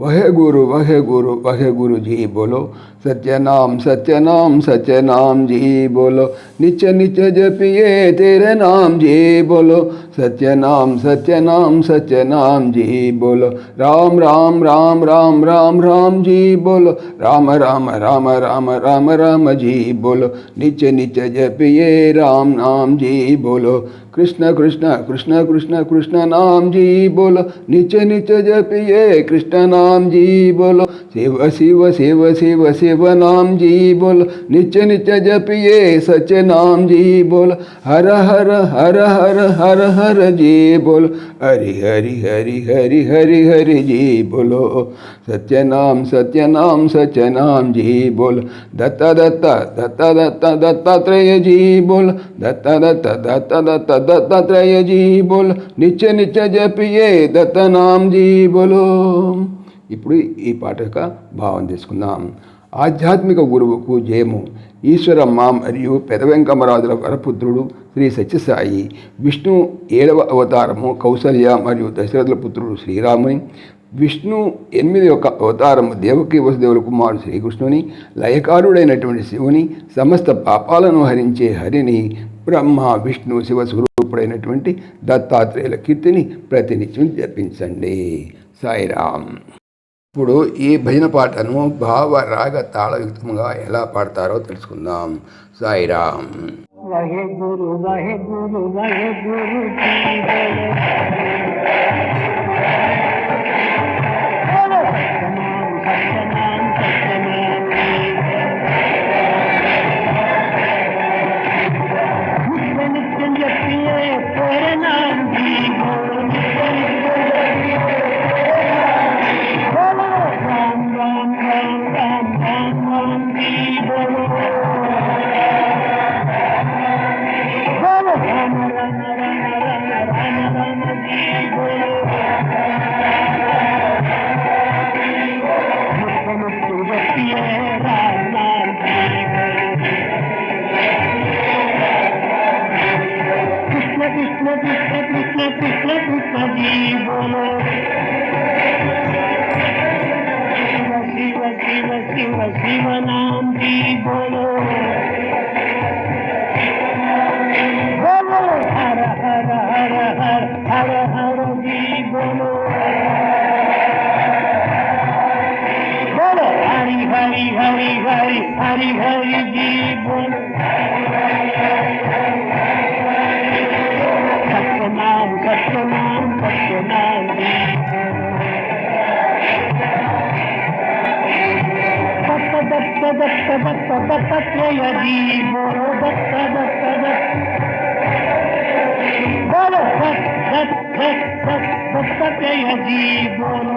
वहे गुरु वहे गुरु वहे गुरु जी बोलो। सत्य नाम सत्य नाम सत्य नाम जी बोलो। नीच नीच जपिए तेरे नाम जी बोलो। सत्य नाम सत्य नाम सत्य नाम जी बोलो। राम राम राम राम राम राम जी बोलो। राम राम राम राम राम राम जी बोलो। नीच नीच जपिए राम नाम जी बोलो। कृष्ण कृष्ण कृष्ण कृष्ण कृष्ण नाम जी बोलो। नीच नीच जपिए कृष्ण नाम जी बोलो। शिव शिव शिव शिव शिव नाम जी बोलो। नित्य नित्य जपिए सच नाम जी बोलो। हर हर हर हर हर हर जी बोलो। हरि हरि हरि हरि हरि हरि जी बोलो। सत्य नाम सत्य नाम सत्य नाम जी बोलो। दत्ता दत्ता दत्ता दत्ता, दत्तात्रेय जी बोलो। दत्ता दत्ता दत्ता दत्ता, दत्तात्रेय जी बोलो। नित्य नित्य जपिए दत्त नाम जी बोलो। ఇప్పుడు ఈ పాట యొక్క భావం తీసుకుందాం. ఆధ్యాత్మిక గురువుకు జయము. ఈశ్వరమ్మ మరియు పెదవెంకమరాజుల వరపుత్రుడు శ్రీ సత్యసాయి. విష్ణు ఏడవ అవతారము కౌసల్య మరియు దశరథుల పుత్రుడు శ్రీరాముని. విష్ణు ఎనిమిది యొక్క అవతారము దేవకి వసుదేవుల కుమారుడు శ్రీకృష్ణుని. లయకారుడైనటువంటి శివుని. సమస్త పాపాలను హరించే హరిని. బ్రహ్మ విష్ణు శివ స్వరూపుడైనటువంటి దత్తాత్రేయుల కీర్తిని ప్రతినిత్యం జపించండి. సాయిరామ్. ఇప్పుడు ఈ భజన పాటను భావ రాగ తాళయుక్తంగా ఎలా పాడతారో తెలుసుకుందాం. సాయిరామ్. రామ్ గురు కృష్ణ కృష్ణ కృష్ణ జీవన శివ శివ శివ శివ నామ జీవన హర హర హర హర హర హర జీవన హరి హరి హరి హరి హరి హరి జీవన दत्त दत्त दत्त दत्तात्रेय जी बोलो दत्त दत्त दत्त बोलो दत्त दत्त दत्त दत्त दत्तात्रेय जी बोलो